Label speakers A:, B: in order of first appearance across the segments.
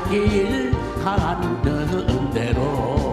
A: 갈 길 가라는 대로.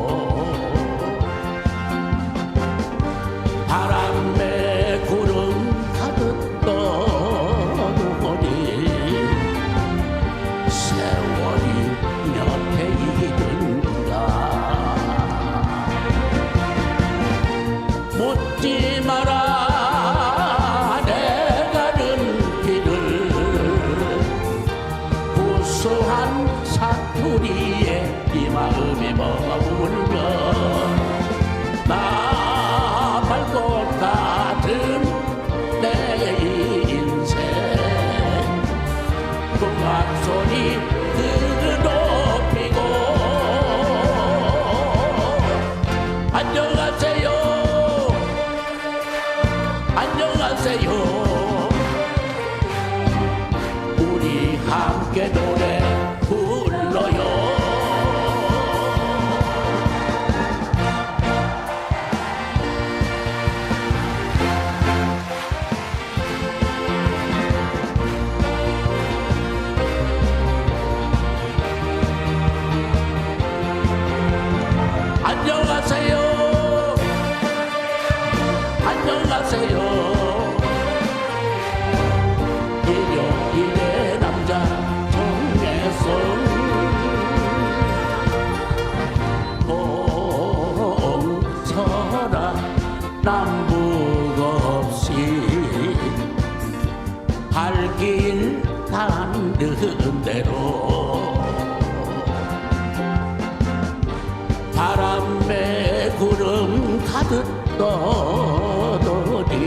A: 안녕하세요. 우리 함께 노래 불러요. 안녕하세요. 안녕하세요 닿는 대로 바람에 구름 가득 떠도니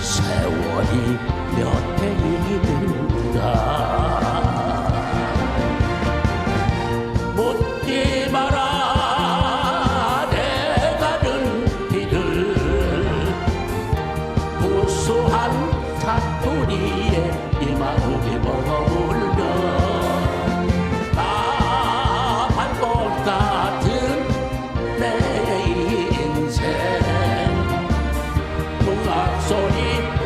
A: 세월이 몇 所以。